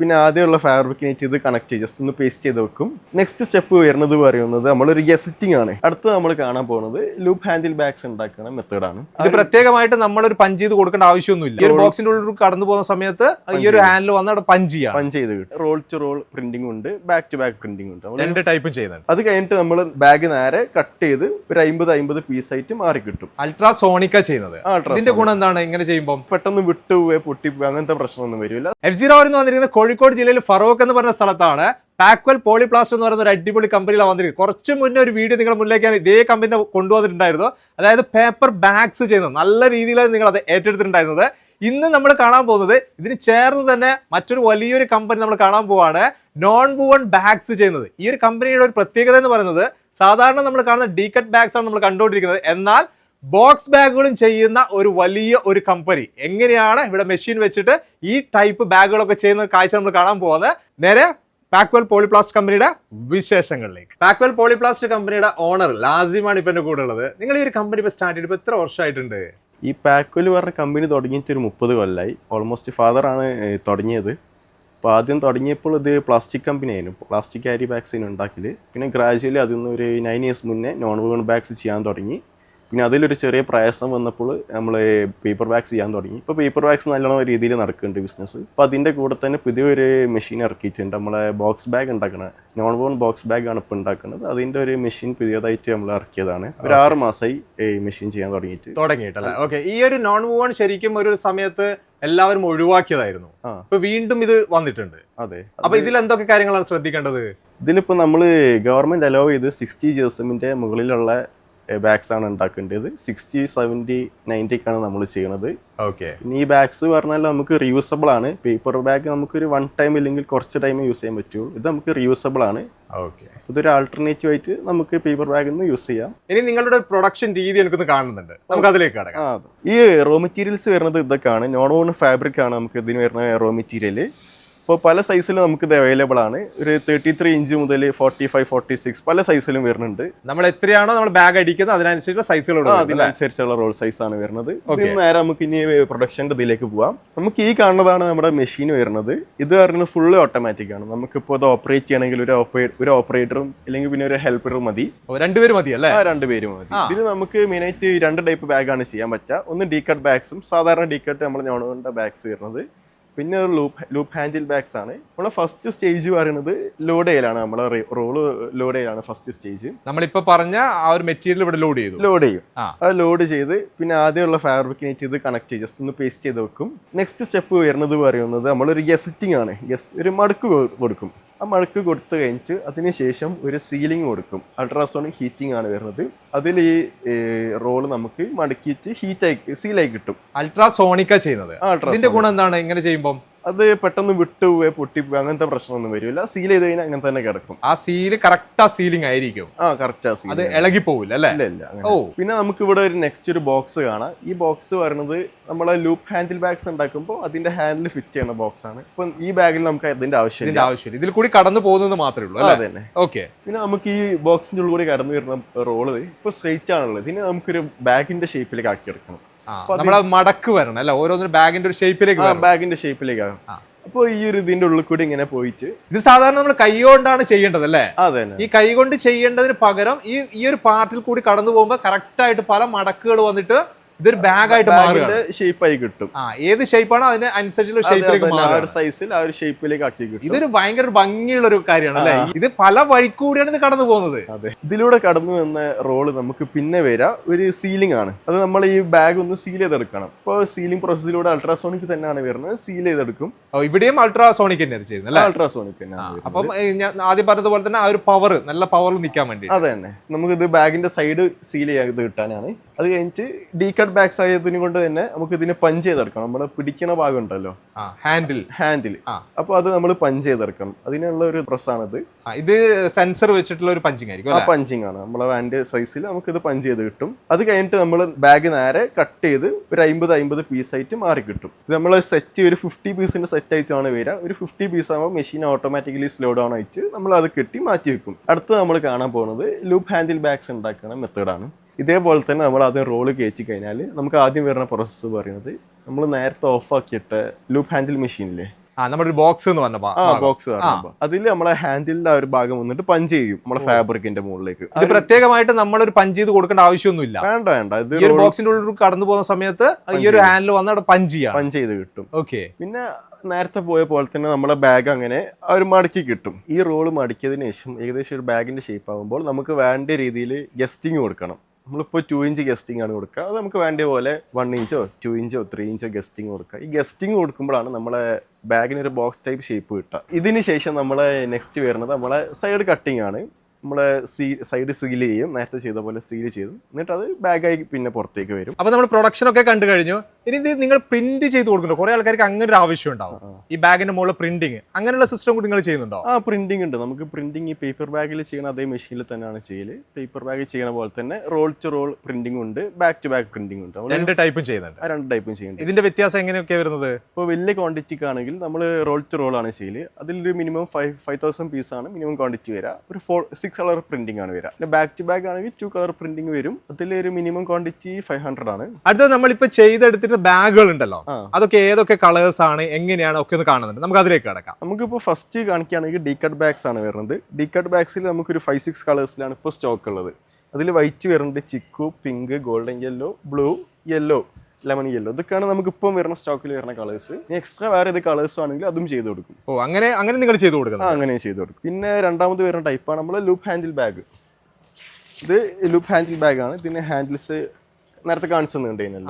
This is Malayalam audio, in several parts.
പിന്നെ ആദ്യമുള്ള ഫാബ്രിക്കിനേറ്റ് ഇത് കണക്ട് ചെയ്ത് ജസ്റ്റ് ഒന്ന് പേസ്റ്റ് ചെയ്ത് വെക്കും. നെക്സ്റ്റ് സ്റ്റെപ്പ് വരുന്നത് പറയുന്നത് നമ്മളൊരു ഗസറ്റിംഗ് ആണ്. അടുത്ത് നമ്മൾ കാണാൻ പോകുന്നത് ലൂപ്പ് ഹാൻഡിൽ ബാഗ്സ് ഉണ്ടാക്കുന്ന മെത്തേഡാണ് ഇത് പ്രത്യേകമായിട്ട് ഒരു പഞ്ച് ചെയ്ത് കൊടുക്കേണ്ട ആവശ്യമൊന്നുമില്ല. ഈ ഒരു ബോക്സിന്റെ ഉള്ളിൽ കടന്നു പോകുന്ന സമയത്ത് ഈ ഒരു ഹാൻഡിൽ വന്ന് അവിടെ പഞ്ച് ചെയ്യാം. പഞ്ച് ചെയ്ത് കിട്ടും. റോൾ ടു റോൾ പ്രിന്റിംഗ് ഉണ്ട്. ബാക്ക് ടു ബാക്ക് പ്രിന്റിംഗ് ഉണ്ട്. രണ്ട് ടൈപ്പും ചെയ്യുന്നുണ്ട് അത് കഴിഞ്ഞിട്ട് നമ്മൾ ബാഗ് നേരെ കട്ട് ചെയ്ത് ഒരു അമ്പത് അമ്പത് പീസ് ആയിട്ട് മാറി കിട്ടും. അൾട്രാസോണിക്ക ചെയ്യുന്നത്. ഇതിന്റെ ഗുണം എന്താണ്? ഇങ്ങനെ ചെയ്യുമ്പോൾ പെട്ടെന്ന് വിട്ടുപോയി പൊട്ടിപ്പോയി അങ്ങനത്തെ പ്രശ്നമൊന്നും വരില്ല. എഫ് സീറോ എന്ന് കോഴിക്കോട് ജില്ലയിൽ ഫറോക്ക് എന്ന് പറഞ്ഞ സ്ഥലത്താണ് പാക്വൽ പോളിപ്ലാസ്റ്റ് എന്ന് പറയുന്ന ഒരു അടിപൊളി കമ്പനിയിലാണ് വന്നിരിക്കുന്നത്. കുറച്ച് മുന്നേ ഒരു വീഡിയോ നിങ്ങൾ മുന്നിലേക്ക് ഇതേ കമ്പനി കൊണ്ടുവന്നിട്ടുണ്ടായിരുന്നു. അതായത് പേപ്പർ ബാഗ്സ് ചെയ്യുന്നത് നല്ല രീതിയിലാണ് നിങ്ങൾ അത് ഏറ്റെടുത്തിട്ടുണ്ടായിരുന്നത്. ഇന്ന് നമ്മൾ കാണാൻ പോകുന്നത് ഇതിന് ചേർന്ന് തന്നെ മറ്റൊരു വലിയൊരു കമ്പനി നമ്മൾ കാണാൻ പോവാണ്. നോൺ വുവൺ ബാഗ്സ് ചെയ്യുന്നത്. ഈ ഒരു കമ്പനിയുടെ ഒരു പ്രത്യേകത എന്ന് പറയുന്നത് സാധാരണ നമ്മൾ കാണുന്ന ഡീ കട്ട് ബാഗ്സ് ആണ് നമ്മൾ കണ്ടുകൊണ്ടിരിക്കുന്നത്. എന്നാൽ ബോക്സ് ബാഗുകളും ചെയ്യുന്ന ഒരു വലിയ ഒരു കമ്പനി എങ്ങനെയാണ് ഇവിടെ മെഷീൻ വെച്ചിട്ട് ഈ ടൈപ്പ് ബാഗുകളൊക്കെ ചെയ്യുന്ന കാഴ്ച നമ്മൾ കാണാൻ പോകുന്നത്? നേരെ പാക്വൽ പോളിപ്ലാസ്റ്റ് കമ്പനിയുടെ വിശേഷങ്ങളിലേക്ക്. പാക്വൽ പോളിപ്ലാസ്റ്റ് കമ്പനിയുടെ ഓണർ ലാസിമാണ് ഇപ്പൊ എന്റെ കൂടെ ഉള്ളത്. നിങ്ങൾ ഈ ഒരു കമ്പനി ഇപ്പൊ സ്റ്റാർട്ട് ഇപ്പൊ എത്ര വർഷമായിട്ടുണ്ട്? ഈ പാക്വൽ പറഞ്ഞ കമ്പനി തുടങ്ങിയിട്ട് ഒരു മുപ്പത് കൊല്ലമായി ഓൾമോസ്റ്റ് ഫാദർ ആണ് തുടങ്ങിയത്. അപ്പോൾ ആദ്യം തുടങ്ങിയപ്പോൾ ഇത് പ്ലാസ്റ്റിക് കമ്പനി ആയിരുന്നു. പ്ലാസ്റ്റിക് ക്യാരി ബാഗ്സിന് ഉണ്ടാക്കിയത് പിന്നെ ഗ്രാജുവലി അതിൽ നിന്ന് ഒരു നയൻ ഇയേഴ്സ് മുന്നേ നോൺ വേൺ ബാഗ്സ് ചെയ്യാൻ തുടങ്ങി. പിന്നെ അതിലൊരു ചെറിയ പ്രയാസം വന്നപ്പോൾ നമ്മൾ പേപ്പർ ബാഗ്സ് ചെയ്യാൻ തുടങ്ങി. ഇപ്പോൾ പേപ്പർ ബാഗ്സ് നല്ലോണം രീതിയിൽ നടക്കുന്നുണ്ട് ബിസിനസ് അപ്പോൾ അതിന്റെ കൂടെ തന്നെ പുതിയൊരു മെഷീൻ ഇറക്കിയിട്ടുണ്ട്. നമ്മളെ ബോക്സ് ബാഗ് ഉണ്ടാക്കുന്നത് നോൺ ബോൺ ബോക്സ് ബാഗ് ആണ് ഇപ്പോൾ ഉണ്ടാക്കുന്നത്. അതിന്റെ ഒരു മെഷീൻ പുതിയതായിട്ട് നമ്മൾ ഇറക്കിയതാണ്. ഒരു ആറ് മാസമായി ഈ മെഷീൻ ചെയ്യാൻ തുടങ്ങിയിട്ട്. തുടങ്ങിയിട്ടല്ലേ? ഓക്കെ ഈ ഒരു നോൺ ബോൺ ശരിക്കും ഒരു സമയത്ത് എല്ലാവരും ഒഴിവാക്കിയതായിരുന്നു. ഇപ്പൊ വീണ്ടും ഇത് വന്നിട്ടുണ്ട്. അതെ. അപ്പൊ ഇതിൽ എന്തൊക്കെ കാര്യങ്ങളാണ് ശ്രദ്ധിക്കേണ്ടത്? ഇതിലിപ്പോ നമ്മൾ ഗവൺമെന്റ് അലോ ചെയ്ത് സിക്സ്റ്റി ജേഴ്സമിന്റെ മുകളിലുള്ള ബാഗ്സ് ആണ് ഉണ്ടാക്കേണ്ടത്. സിക്സ്റ്റി സെവന്റി നയന്റിക്കാണ് നമ്മൾ ചെയ്യണത്. ഓക്കെ ഇനി ഈ ബാഗ്സ് പറഞ്ഞാൽ നമുക്ക് റീയൂസബിൾ ആണ്. പേപ്പർ ബാഗ് നമുക്ക് ഒരു വൺ ടൈം ഇല്ലെങ്കിൽ കുറച്ച് ടൈം യൂസ് ചെയ്യാൻ പറ്റുള്ളൂ. ഇത് നമുക്ക് റീയൂസബിൾ ആണ്. ഓക്കെ ഇതൊരു ആൾട്ടർനേറ്റീവ് ആയിട്ട് നമുക്ക് പേപ്പർ ബാഗ് നിന്ന് യൂസ് ചെയ്യാം. ഇനി നിങ്ങളുടെ പ്രൊഡക്ഷൻ രീതി എനിക്കൊന്ന് കാണുന്നുണ്ട്. നമുക്ക് അതിലേക്ക് കടക്കാം. ഈ റോ മെറ്റീരിയൽസ് വരുന്നത് ഇതൊക്കെയാണ്. നോൺ ഓൺ ഫാബ്രിക് ആണ് നമുക്ക് ഇതിന് വരുന്ന റോ മെറ്റീരിയൽ ഇപ്പോൾ പല സൈസിലും നമുക്ക് ഇത് അവൈലബിൾ ആണ്. ഒരു തേർട്ടി ത്രീ ഇഞ്ച് മുതൽ ഫോർട്ടി ഫൈവ് ഫോർട്ടി സിക്സ് പല സൈസിലും വരുന്നുണ്ട്. നമ്മൾ എത്രയാണോ നമ്മൾ ബാഗ് അടിക്കുന്നത് അതിനനുസരിച്ചുള്ള സൈസുകൾ അതിനനുസരിച്ചുള്ള റോൾ സൈസ് ആണ് വരുന്നത്. നേരെ നമുക്ക് ഇനി പ്രൊഡക്ഷന്റെ ഇതിലേക്ക് പോവാം. നമുക്ക് ഈ കാണുന്നതാണ് നമ്മുടെ മെഷീൻ വരുന്നത്. ഇത് പറയുന്നത് ഫുള്ള് ഓട്ടോമാറ്റിക് ആണ്. നമുക്കിപ്പോൾ ഇത് ഓപ്പറേറ്റ് ചെയ്യണമെങ്കിൽ ഒരു ഒരു ഓപ്പറേറ്ററും അല്ലെങ്കിൽ പിന്നെ ഒരു ഹെൽപ്പറും മതി. രണ്ടുപേരും മതി അല്ലേ? രണ്ടുപേരും രണ്ട് പേരും മതി. ഇതിന് നമുക്ക് മെയിനായിട്ട് രണ്ട് ടൈപ്പ് ബാഗാണ് ചെയ്യാൻ പറ്റുക. ഒന്ന് ഡീ കട്ട് ബാഗ്സും സാധാരണ ഡീ കട്ട് നമ്മൾ ഞാൻ ബാഗ്സ് വരുന്നത്. പിന്നെ ഒരു ലൂപ്പ് ലൂപ്പ് ഹാൻഡിൽ ബാഗ്സ് ആണ്. നമ്മളെ ഫസ്റ്റ് സ്റ്റേജ് പറയുന്നത് ലോഡയിലാണ് നമ്മളെ റോൾ ലോഡയിലാണ് ഫസ്റ്റ് സ്റ്റേജ് നമ്മളിപ്പോ പറഞ്ഞ ആ ഒരു മെറ്റീരിയൽ ഇവിടെ ലോഡ് ചെയ്തു. ലോഡ് ചെയ്യും അത് ലോഡ് ചെയ്ത് പിന്നെ ആദ്യമുള്ള ഫാബ്രിക്കിനേറ്റ് ചെയ്ത് കണക്ട് ചെയ്ത് ജസ്റ്റ് ഒന്ന് പേസ്റ്റ് ചെയ്ത് വെക്കും. നെക്സ്റ്റ് സ്റ്റെപ്പ് വരുന്നത് പറയുന്നത് നമ്മളൊരു ഗസറ്റിംഗ് ആണ്. ഗസ്റ്റ് ഒരു മടുക്ക് കൊടുക്കും. ആ മഴക്ക് കൊടുത്തു കഴിഞ്ഞിട്ട് അതിന് ശേഷം ഒരു സീലിംഗ് കൊടുക്കും. അൾട്രാസോണിക് ഹീറ്റിംഗ് ആണ് വരുന്നത്. അതിൽ ഈ റോൾ നമുക്ക് മടക്കിയിട്ട് ഹീറ്റായി സീലായി കിട്ടും. അൾട്രാസോണിക്കാ ചെയ്യുന്നത്. ഇതിന്റെ ഗുണം എന്താണ്? ഇങ്ങനെ ചെയ്യുമ്പോൾ അത് പെട്ടെന്ന് വിട്ടുപോയി പൊട്ടിപ്പോയി അങ്ങനത്തെ പ്രശ്നമൊന്നും വരില്ല. സീൽ ചെയ്ത് കഴിഞ്ഞാൽ അങ്ങനെ തന്നെ കിടക്കും. ആ സീൽ കറക്റ്റ് ആ സീലിംഗ് ആയിരിക്കും. ആ കറക്റ്റ് ആ സീൽ അത് ഇളകി പോവില്ല അല്ലേ? ഇല്ല ഇല്ല അങ്ങനെ. ഓ. പിന്നെ നമുക്ക് ഇവിടെ ഒരു നെക്സ്റ്റ് ഒരു ബോക്സ് കാണാം. ഈ ബോക്സ് പറയുന്നത് നമ്മളെ ലൂപ്പ് ഹാൻഡിൽ ബാഗ്സ് ഉണ്ടാക്കുമ്പോൾ അതിന്റെ ഹാൻഡിൽ ഫിറ്റ് ചെയ്യുന്ന ബോക്സ് ആണ്. ഇപ്പം ഈ ബാഗിൽ നമുക്ക് അതിന്റെ ആവശ്യം ഇതിന്റെ ആവശ്യമില്ല. ഇതിൽ കൂടി കടന്നു പോകുന്നത് മാത്രമേ ഉള്ളൂ അല്ലേ? അതന്നെ. തന്നെ ഓക്കെ. പിന്നെ നമുക്ക് ഈ ബോക്സിന്റെ ഉള്ളിൽ കൂടി കടന്നു വരുന്ന റോൾ ഇപ്പൊ സ്ട്രെയിറ്റ് ആണുള്ളത്. ഇതിനെ നമുക്കൊരു ബാഗിന്റെ ഷേപ്പിലേക്ക് ആക്കി എടുക്കണം. നമ്മളെ മടക്ക് വരണം അല്ല? ഓരോന്നിനും ബാഗിന്റെ ഒരു ഷേപ്പിലേക്ക് ബാഗിന്റെ ഷേപ്പിലേക്ക് ആകും ആ. അപ്പോൾ ഈ ഒരു ഇതിന്റെ ഉള്ളിൽ കൂടി ഇങ്ങനെ പോയിട്ട് ഇത് സാധാരണ നമ്മൾ കൈ കൊണ്ടാണ് ചെയ്യേണ്ടത് അല്ലേ? അതെ ഈ കൈ കൊണ്ട് ചെയ്യേണ്ടതിന് പകരം ഈ ഈ ഒരു പാർട്ടിൽ കൂടി കടന്നു പോകുമ്പോൾ കറക്റ്റ് ആയിട്ട് പല മടക്കുകൾ വന്നിട്ട് ഇതൊരു ബാഗായിട്ട് മാറുകയാണ്. ഷേപ്പായി കിട്ടും. ആ ഏത് ഷേപ്പാണോ അതിന് അനുസരിച്ചുള്ള ഷേപ്പിലേക്ക് ഒരു സൈസിൽ ആ ഒരു ഷേപ്പിലേക്ക് ആക്കി കിട്ടും. ഇതൊരു ഭയങ്കര ഭംഗിയുള്ള ഒരു കാര്യമാണ് അല്ലേ? ഇത് പല വഴിക്കൂടിയാണ് ഇത് കടന്നു പോകുന്നത്. അതെ. ഇതിലൂടെ കടന്നു വന്ന റോൾ നമുക്ക് പിന്നെ വരാ ഒരു സീലിംഗ് ആണ്. അത് നമ്മൾ ഈ ബാഗ് ഒന്ന് സീൽ ചെയ്തെടുക്കണം. ഇപ്പോൾ സീലിംഗ് പ്രോസസ്സിലൂടെ അൾട്രാസോണിക് തന്നെയാണ് വരുന്നത് സീൽ ചെയ്തെടുക്കും. ഇവിടെയും അൾട്രാസോണിക് തന്നെയാണ് ചെയ്യുന്നത് അല്ലേ? അൾട്രാസോണിക് വരുന്നത്. അപ്പം ഞാൻ ആദ്യം പറഞ്ഞതുപോലെ തന്നെ ആ ഒരു പവർ നല്ല പവർ നിൽക്കാൻ വേണ്ടി അതെ തന്നെ നമുക്ക് ഇത് ബാഗിന്റെ സൈഡ് സീൽ ചെയ്ത് കിട്ടാനാണ്. അത് കഴിഞ്ഞിട്ട് ഡീ കട്ട് ബാക്സ് ആയതിനെ കൊണ്ട് തന്നെ നമുക്ക് ഇതിനെ പഞ്ച് ചെയ്തെടുക്കണം. നമ്മൾ പിടിക്കണ ഭാഗം ഉണ്ടല്ലോ. ഹാൻഡിൽ ഹാൻഡിൽ അപ്പൊ അപ്പോൾ അത് നമ്മൾ പഞ്ച് ചെയ്തെടുക്കണം. അതിനുള്ള ഒരു പ്രസ്സാണിത് ഇത് സെൻസർ വെച്ചിട്ടുള്ള ഒരു പഞ്ചിങ് ആയിരിക്കും ആ പഞ്ചിങ് ആണ്. നമ്മളെ വാൻഡ് സൈസിൽ നമുക്ക് ഇത് പഞ്ച് ചെയ്ത് കിട്ടും. അത് കഴിഞ്ഞിട്ട് നമ്മൾ ബാഗ് നേരെ കട്ട് ചെയ്ത് ഒരു അമ്പത് അമ്പത് പീസ് ആയിട്ട് മാറി കിട്ടും. ഇത് നമ്മൾ സെറ്റ് ഒരു ഫിഫ്റ്റി പീസിന്റെ സെറ്റ് ആയിട്ടാണ് വരിക ഒരു ഫിഫ്റ്റി പീസ് ആകുമ്പോൾ മെഷീൻ ഓട്ടോമാറ്റിക്കലി സ്ലോ ഡൗൺ ആയിട്ട് നമ്മൾ അത് കെട്ടി മാറ്റി വെക്കും. അടുത്ത് നമ്മൾ കാണാൻ പോകുന്നത് ലൂപ്പ് ഹാൻഡിൽ ബാഗ്സ് ഉണ്ടാക്കുന്ന മെത്തേഡാണ് ഇതേപോലെ തന്നെ നമ്മൾ ആദ്യം റോൾ കയറ്റി കഴിഞ്ഞാൽ നമുക്ക് ആദ്യം വരുന്ന പ്രോസസ്സ് പറയുന്നത് നമ്മൾ നേരത്തെ ഓഫാക്കിയിട്ട് ലൂപ്പ് ഹാൻഡിൽ മെഷീനില്ലേ ഒരു ബോക്സ് എന്ന് പറഞ്ഞ ആ. ബോക്സ് അതിൽ നമ്മളെ ഹാൻഡിലിന്റെ ആ ഒരു ഭാഗം വന്നിട്ട് പഞ്ച് ചെയ്യും നമ്മളെ ഫാബ്രിക്കിന്റെ മുകളിലേക്ക്. ഇത് പ്രത്യേകമായിട്ട് ഒരു പഞ്ച് ചെയ്ത് കൊടുക്കേണ്ട ആവശ്യമൊന്നുമില്ല. വേണ്ട വേണ്ട. ഇത് ഈ ഒരു ബോക്സിന്റെ ഉള്ളിൽ കടന്നു പോകുന്ന സമയത്ത് ഈ ഒരു ഹാൻഡിൽ വന്ന് അവിടെ പഞ്ച് ചെയ്യാം പഞ്ച് ചെയ്ത് കിട്ടും. ഓക്കെ. പിന്നെ നേരത്തെ പോയ പോലെ തന്നെ നമ്മളെ ബാഗ് അങ്ങനെ ഒരു മടക്കി കിട്ടും. ഈ റോൾ മടക്കിയതിന് ശേഷം ഏകദേശം ഒരു ബാഗിന്റെ ഷേപ്പ് ആകുമ്പോൾ നമുക്ക് വേണ്ട രീതിയിൽ ഗസ്റ്റിംഗ് കൊടുക്കണം. നമ്മളിപ്പോൾ ടു ഇഞ്ച് ഗസ്റ്റിംഗ് ആണ് കൊടുക്കുക. അത് നമുക്ക് വേണ്ട പോലെ വൺ ഇഞ്ചോ ടു ഇഞ്ചോ ത്രീ ഇഞ്ചോ ഗസ്റ്റിംഗ് കൊടുക്കുക. ഈ ഗസ്റ്റിംഗ് കൊടുക്കുമ്പോഴാണ് നമ്മളെ ബാഗിന് ഒരു ബോക്സ് ടൈപ്പ് ഷേപ്പ് കിട്ടുക. ഇതിന് ശേഷം നമ്മളെ നെക്സ്റ്റ് വരുന്നത് നമ്മളെ സൈഡ് കട്ടിംഗ് ആണ്. നമ്മളെ സീ സൈഡ് സീൽ ചെയ്യും. നേരത്തെ ചെയ്ത പോലെ സീൽ ചെയ്തു എന്നിട്ട് അത് ബാഗായി പിന്നെ പുറത്തേക്ക് വരും. അപ്പോൾ നമ്മൾ പ്രൊഡക്ഷൻ ഒക്കെ കണ്ടു കഴിഞ്ഞു. ഇനി ഇത് നിങ്ങൾ പ്രിന്റ് ചെയ്ത് കൊടുക്കുന്നുണ്ടോ കുറെ ആൾക്കാർക്ക് അങ്ങനെ ഒരു ആവശ്യം ഉണ്ടാവും ഈ ബാഗിന്റെ മുകളിൽ പ്രിന്റിങ് അങ്ങനെയുള്ള സിസ്റ്റം കൂടി നിങ്ങൾ ചെയ്യുന്നുണ്ടോ? ആ പ്രിന്റിംഗ് ഉണ്ട്. നമുക്ക് പ്രിന്റിംഗ് ഈ പേപ്പർ ബാഗിൽ ചെയ്യുന്ന അതേ മെഷീനിൽ തന്നെയാണ് ചെയ്യൽ. പേപ്പർ ബാഗിൽ ചെയ്യുന്ന പോലെ തന്നെ റോൾ ടു റോൾ പ്രിന്റിംഗ് ഉണ്ട് ബാക്ക് ടു ബാക്ക് പ്രിന്റിംഗ് ഉണ്ട്. രണ്ട് ടൈപ്പും ചെയ്യുന്നുണ്ട്. ആ രണ്ട് ടൈപ്പും ചെയ്യുന്നുണ്ട്. ഇതിന്റെ വ്യത്യാസം എങ്ങനെയൊക്കെ വരുന്നത്? ഇപ്പോൾ വലിയ ക്വാണ്ടിറ്റിക്ക് ആണെങ്കിൽ നമ്മൾ റോൾ ടു റോൾ ആണ് ചെയ്യൽ. അതിലൊരു minimum five five thousand piece ആണ് മിനിമം ക്വാണ്ടിറ്റി വരിക ഒരു ഫോർ സിക്സ് കളർ പ്രിന്റിംഗ് ആണ് വരിക പിന്നെ ബാക്ക് ടു ബാക്ക് ആണെങ്കിൽ ടു കളർ പ്രിന്റിംഗ് വരും. അതിലൊരു മിനിമം ക്വാണ്ടിറ്റി ഫൈവ് ഹൺഡ്രഡ് ആണ്. അടുത്തത് നമ്മളിപ്പോ ചെയ്തെടുത്തിട്ട് ബാഗുകൾ ഉണ്ടല്ലോ. അതൊക്കെ ഏതൊക്കെ കളേഴ്സ് ആണ് എങ്ങനെയാണ് ഒക്കെ ഒന്ന് കാണുന്നുണ്ട്. നമുക്ക് അതിലേക്ക് കിടക്കാം. നമുക്കിപ്പോൾ ഫസ്റ്റ് കാണിക്കുകയാണെങ്കിൽ ഡി കട്ട് ബാഗ്സ് ആണ് വരുന്നത്. ഡി കട്ട് ബാഗ്സിൽ നമുക്കൊരു ഫൈവ് സിക്സ് കളേഴ്സിലാണ് ഇപ്പോൾ സ്റ്റോക്ക് ഉള്ളത്. അതിൽ വൈറ്റ് വരുന്നുണ്ട് chikoo pink golden yellow blue yellow lemon yellow ഇതൊക്കെയാണ് നമുക്ക് ഇപ്പം വരുന്ന സ്റ്റോക്കിൽ വരുന്ന കളേഴ്സ് എക്സ്ട്രാ വേറെ ഏത് കളേഴ്സ് ആണെങ്കിൽ അതും ചെയ്ത് കൊടുക്കും. ഓ അങ്ങനെ അങ്ങനെ നിങ്ങൾ ചെയ്ത് കൊടുക്കുക അങ്ങനെ ചെയ്ത് കൊടുക്കും. പിന്നെ രണ്ടാമത് വരുന്ന ടൈപ്പാണ് നമ്മൾ ലൂപ്പ് ഹാൻഡിൽ ബാഗ് ഇത് ലൂപ്പ് ഹാൻഡിൽ ബാഗാണ് പിന്നെ ഹാൻഡിൽസ് നേരത്തെ കാണിച്ചു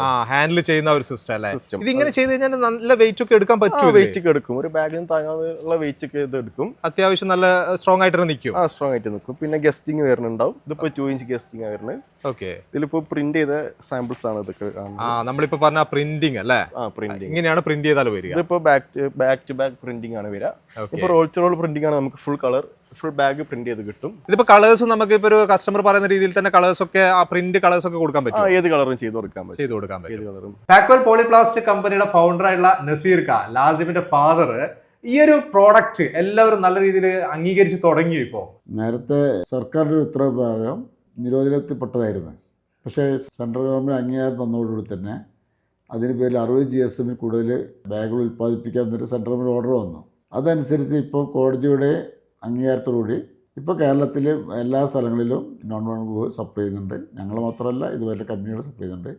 ആ ഹാൻഡിൽ ചെയ്യുന്ന ഒരു സിസ്റ്റം അല്ലേ. ഇത് ഇങ്ങനെ ചെയ്ത് കഴിഞ്ഞാൽ നല്ല വെയിറ്റ് ഒക്കെ എടുക്കാൻ പറ്റും വെയിറ്റ് ഒക്കെ എടുക്കും. ഒരു ബാഗിന് താങ്ങാനുള്ള വെയിറ്റ് ഒക്കെ ഇത് എടുക്കും. അത്യാവശ്യം നല്ല സ്ട്രോങ് ആയിട്ട് നിൽക്കും. ആ സ്ട്രോങ് ആയിട്ട് നിൽക്കും. പിന്നെ ഗസ്റ്റിംഗ് വരുന്നുണ്ടാവും. ഇതിപ്പോ ടു ഇഞ്ച് ഗസ്റ്റിംഗ് വരുന്നത്. ഓക്കെ ഇതിലിപ്പോ പ്രിന്റ് ചെയ്ത സാമ്പിൾസ് ആണ് ഇതൊക്കെ ആ നമ്മളിപ്പോ പറഞ്ഞ പ്രിന്റിംഗ് അല്ലേ? ആ പ്രിന്റിംഗ് ഇങ്ങനെയാണ് പ്രിന്റ് ചെയ്താൽ വരിക. ഇതിപ്പോ back back to back printing ആണ് വരിക. ഇപ്പൊ റോൾ ടു റോൾ പ്രിന്റിംഗ് ആണ് നമുക്ക് full colour full bag print ചെയ്ത് കിട്ടും. ഇതിപ്പോ കളേഴ്സ് നമുക്ക് ഇപ്പൊ ഒരു കസ്റ്റമർ പറയുന്ന രീതിയിൽ തന്നെ കളേഴ്സ് ഒക്കെ ആ പ്രിന്റ് കളേഴ്സ് ഒക്കെ കൊടുക്കാൻ ആ പറ്റും ഏത് കളറും ചെയ്ത് കൊടുക്കാൻ പറ്റും. ചെയ്ത് കൊടുക്കാൻ പറ്റും. ഏത് കളറും പാക്വൽ പോളിപ്ലാസ്റ്റിക് കമ്പനിയുടെ ഫൗണ്ടർ ആയിട്ടുള്ള നസീർ ഖാ ലാസിമിന്റെ ഫാദർ ഈ ഒരു പ്രോഡക്റ്റ് എല്ലാവരും നല്ല രീതിയിൽ അംഗീകരിച്ച് തുടങ്ങി ഇപ്പോ? നേരത്തെ സർക്കാരിന്റെ ഉത്തരവ് പ്രകാരം നിരോധനത്തിൽപ്പെട്ടതായിരുന്നു. പക്ഷേ സെൻട്രൽ ഗവൺമെന്റ് അംഗീകാരം തന്നതോടുകൂടി തന്നെ അതിന് പേരിൽ അറുപത് ജി എസ് എമ്മിൽ കൂടുതൽ ബാഗുകൾ ഉൽപ്പാദിപ്പിക്കാൻ ഒരു സെൻട്രൽ ഗവൺമെന്റ് ഓർഡർ വന്നു. അതനുസരിച്ച് ഇപ്പോൾ കോടതിയുടെ അംഗീകാരത്തോടുകൂടി ഇപ്പോൾ കേരളത്തിൽ എല്ലാ സ്ഥലങ്ങളിലും നോൺ വൺ സപ്ലൈ ചെയ്യുന്നുണ്ട്. ഞങ്ങൾ മാത്രമല്ല ഇതുവരെ കമ്പനികൾ സപ്ലൈ ചെയ്യുന്നുണ്ട്.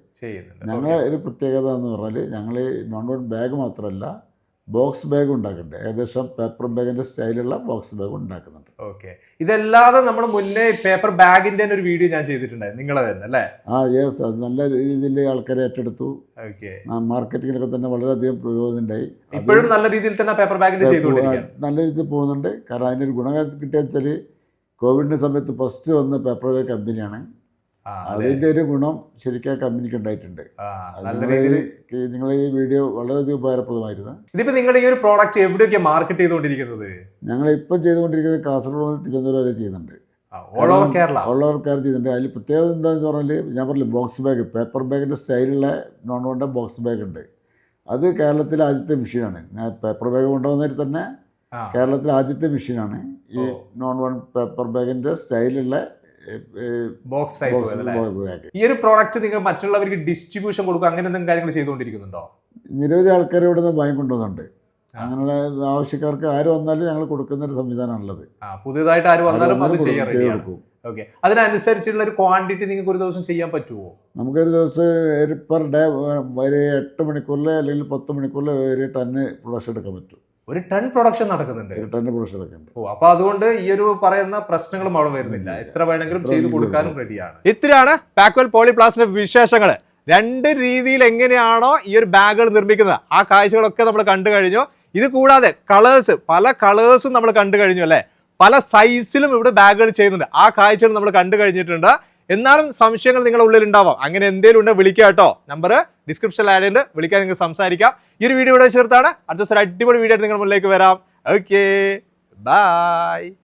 ഞങ്ങളെ ഒരു പ്രത്യേകത എന്ന് പറഞ്ഞാൽ ഞങ്ങൾ നോൺ വൺ ബാഗ് മാത്രമല്ല ബോക്സ് ബാഗ് ഉണ്ടാക്കുന്നുണ്ട് ഏകദേശം പേപ്പർ ബാഗിന്റെ സ്റ്റൈലുള്ള ബോക്സ് ബാഗ് ഉണ്ടാക്കുന്നുണ്ട്. ഓക്കെ ഇതല്ലാതെ നമ്മൾ മുന്നേ പേപ്പർ ബാഗിന്റെ ഒരു വീഡിയോ ഞാൻ ചെയ്തിട്ടുണ്ടായിരുന്നു. നിങ്ങളെ തന്നെ അല്ലേ? ആ യെസ് അത് നല്ല രീതിയിൽ ആൾക്കാർ ഏറ്റെടുത്തു. ഓക്കെ മാർക്കറ്റിങ്ങിലൊക്കെ തന്നെ വളരെയധികം പ്രയോജനം ഉണ്ടായി. അത് ഇപ്പോഴും നല്ല രീതിയിൽ തന്നെ പേപ്പർ ബാഗിന്റെ നല്ല രീതിയിൽ പോകുന്നുണ്ട്. കാരണം അതിനൊരു ഗുണം കിട്ടിയെന്ന് വെച്ചാൽ കോവിഡിന്റെ സമയത്ത് ഫസ്റ്റ് വന്ന പേപ്പർ ബാഗ് കമ്പനിയാണ്. അതിന്റെ ഒരു ഗുണം ശരിക്കും കമ്പനിക്ക് ഉണ്ടായിട്ടുണ്ട്. രീതിയിൽ ഈ- വീഡിയോ വളരെയധികം ഉപകാരപ്രദമായിരുന്നു. ഇതിപ്പോ നിങ്ങളുടെ ഈ ഒരു പ്രോഡക്റ്റ് എവിടെയൊക്കെ മാർക്കറ്റ് ചെയ്തുകൊണ്ടിരിക്കുന്നത്? ഞങ്ങൾ ഇപ്പം ചെയ്തുകൊണ്ടിരിക്കുന്നത് കാസർഗോഡ് മുതൽ തിരുവനന്തപുരം വരെ ചെയ്യുന്നുണ്ട്. ഓൾ ഓവർ കേരള ഉള്ളവർക്കാർ ചെയ്യുന്നുണ്ട്. അതിൽ പ്രത്യേകത എന്താണെന്ന് പറഞ്ഞാൽ ഞാൻ പറഞ്ഞില്ല ബോക്സ് ബാഗ് പേപ്പർ ബാഗിന്റെ സ്റ്റൈലുള്ള നോൺ വേണ്ട ബോക്സ് ബാഗ് ഉണ്ട്. അത് കേരളത്തിലെ ആദ്യത്തെ മെഷീനാണ് ഞാൻ പേപ്പർ ബാഗ് കൊണ്ടുവന്നതിൽ തന്നെ കേരളത്തിലെ ആദ്യത്തെ മെഷീനാണ് ഈ നോൺ വൺ പേപ്പർ ബാഗിന്റെ സ്റ്റൈലുള്ള ബോക്സ് ടൈപ്പ് ഈ ഒരു പ്രോഡക്റ്റ് നിങ്ങൾ മറ്റുള്ളവർക്ക് ഡിസ്ട്രിബ്യൂഷൻ കൊടുക്കുക അങ്ങനെ എന്തെങ്കിലും കാര്യങ്ങൾ ചെയ്തുകൊണ്ടിരിക്കുന്നുണ്ടോ? നിരവധി ആൾക്കാർ ഇവിടെ നിന്ന് വാങ്ങിക്കൊണ്ടുവന്നുണ്ട് കൊണ്ടുവന്നുണ്ട് അങ്ങനെയുള്ള ആവശ്യക്കാർക്ക് ആര് വന്നാലും ഞങ്ങൾ കൊടുക്കുന്ന ഒരു സംവിധാനമാണുള്ളത്. പുതിയതായിട്ട് ആര് വന്നാലും അത് ചെയ്യാൻ കൊടുക്കും. ഓക്കെ അതിനനുസരിച്ചുള്ള ഒരു ക്വാണ്ടിറ്റി നിങ്ങൾക്ക് ഒരു ദിവസം ചെയ്യാൻ പറ്റുമോ നമുക്കൊരു ദിവസം പെർ ഡേ ഒരു എട്ട് മണിക്കൂറിലെ അല്ലെങ്കിൽ പത്ത് മണിക്കൂറിലെ ഒരു ടണ്ണ് പ്രൊഡക്ഷൻ എടുക്കാൻ പറ്റും. ഒരു ടൺ പ്രൊഡക്ഷൻ നടക്കുന്നുണ്ട്. ഒരു ടണ്ണ് പ്രൊഡക്ഷൻ നടക്കുന്നുണ്ട്. ഓ അപ്പൊ അതുകൊണ്ട് ഈ ഒരു പറയുന്ന പ്രശ്നങ്ങളും അവിടെ വരുന്നില്ല. എത്ര വേണമെങ്കിലും ചെയ്തു കൊടുക്കാനും റെഡിയാണ് ഇത്രയാണ് പാക്വൽ പോളിപ്ലാസ്റ്റിന്റെ വിശേഷങ്ങൾ രണ്ട് രീതിയിൽ എങ്ങനെയാണോ ഈ ഒരു ബാഗുകൾ നിർമ്മിക്കുന്നത്. ആ കാഴ്ചകളൊക്കെ നമ്മൾ കണ്ടു കഴിഞ്ഞു. ഇത് കൂടാതെ കളേഴ്സ് പല കളേഴ്സും നമ്മൾ കണ്ടു കഴിഞ്ഞു അല്ലേ? പല സൈസിലും ഇവിടെ ബാഗുകൾ ചെയ്യുന്നുണ്ട്. ആ കാഴ്ചകൾ നമ്മൾ കണ്ടു കഴിഞ്ഞിട്ടുണ്ട്. എന്നാലും സംശയങ്ങൾ നിങ്ങളുടെ ഉള്ളിൽ ഉണ്ടാവാം അങ്ങനെ എന്തെങ്കിലും ഉണ്ടെങ്കിൽ വിളിക്കുക കേട്ടോ. നമ്പർ ഡിസ്ക്രിപ്ഷനിൽ ആഡ് ഉണ്ട് വിളിക്കാൻ നിങ്ങൾക്ക് സംസാരിക്കാം. ഈ ഒരു വീഡിയോ ഇവിടെ ചേർത്താണ്. അടുത്ത ദിവസം അടിപൊളി വീഡിയോ ആയിട്ട് നിങ്ങൾ മുന്നിലേക്ക് വരാം. Okay bye